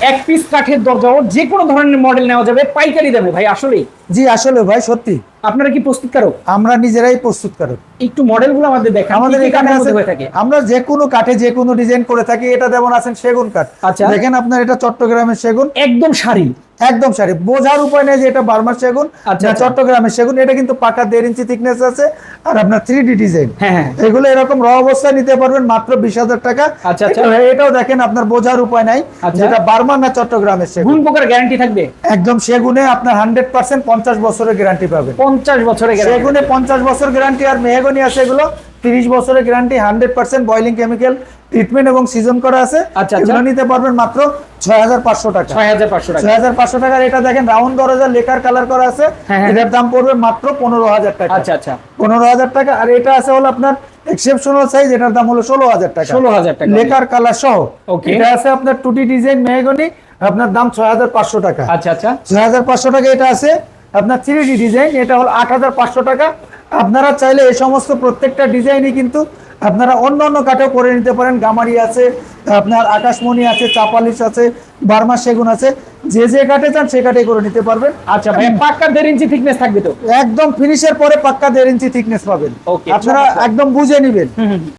এক পিস কাঠের দরজাও যে কোনো ধরনের মডেল নেওয়া যাবে পাইকারি দেবে ভাই আসলেই। জি আসলে ভাই সত্যি। আপনারা কি প্রস্তুতকারক? আমরা নিজেরাই প্রস্তুতকারক। একটু মডেলগুলো আমাদের দেখেন আমাদের এখানে থাকে? আমরা যে কোনো কাঠে যে কোনো ডিজাইন করে থাকি এটা যেমন আছেন সেগুন কাঠ। আচ্ছা। দেখেন আপনার এটা চট্টগ্রামের সেগুন। একদম শাড়ি। একদম সারি বোঝার উপায় নেই যে এটা বার্মার সেগুন আচ্ছা, না আচ্ছা। চট্টগ্রামের সেগুন। এটা কিন্তু পাকা দেড় ইঞ্চি থিকনেস আছে আর আপনার থ্রি ডি ডিজাইন এগুলো এরকম র অবস্থায় নিতে পারবেন মাত্র বিশ হাজার টাকা। আচ্ছা। এটাও দেখেন আপনার বোঝার উপায় নাই। যেটা বার্মার না চট্টগ্রামের সেগুন। পোকার গ্যারান্টি থাকবে? একদম সেগুনে আপনার হান্ড্রেড পার্সেন্ট পঞ্চাশ বছরের গ্যারান্টি পাবেন। পঞ্চাশ বছরের সেগুনে পঞ্চাশ বছর গ্যারান্টি আর মেহগনি আছে এগুলো তিরিশ বছরের guarantee hundred percent boiling chemical treatment এবং সিজন করা আছে। আচ্ছা, আচ্ছা। এগুলো নিতে পারবেন মাত্র ছয় হাজার পাঁচশো টাকা। ছয় হাজার পাঁচশো টাকা। ছয় হাজার পাঁচশো টাকার এটা দেখেন রাউন্ড দরজা লেকার কালার করা আছে। হ্যাঁ, হ্যাঁ। এটার দাম পড়বে মাত্র পনেরো হাজার টাকা। আচ্ছা আচ্ছা। পনেরো হাজার টাকা। আর এটা আছে হলো আপনার এক্সেপশনাল সাইজ এটার দাম হলো ষোলো হাজার টাকা। ষোলো হাজার টাকা। লেকার কালার সহ। Okay. এটা আছে আপনার টুটি ডিজাইন মেহগনি। আপনার দাম ছয় হাজার পাঁচশো টাকা। আচ্ছা আচ্ছা। ছয় হাজার পাঁচশো টাকা এটা আছে আপনার থ্রি ডিজাইন এটা হলো আট হাজার পাঁচশো টাকা। আপনারা চাইলে এই সমস্ত প্রত্যেকটা ডিজাইনই কিন্তু আপনারা অন্য অন্য কাঠেও করে নিতে পারেন। গামারি আছে আপনার আকাশমণি আছে চাপালিশ আছে বার্মা সেগুন আছে। যে যে কাটে চান সে কাঠে করে নিতে পারবেন। আচ্ছা ভাই পাক্কা দেড় ইঞ্চি থিকনেস থাকবে তো? একদম ফিনিশের পরে পাক্কা দেড় ইঞ্চি থিকনেস পাবেন। আপনারা একদম বুঝে নিবেন।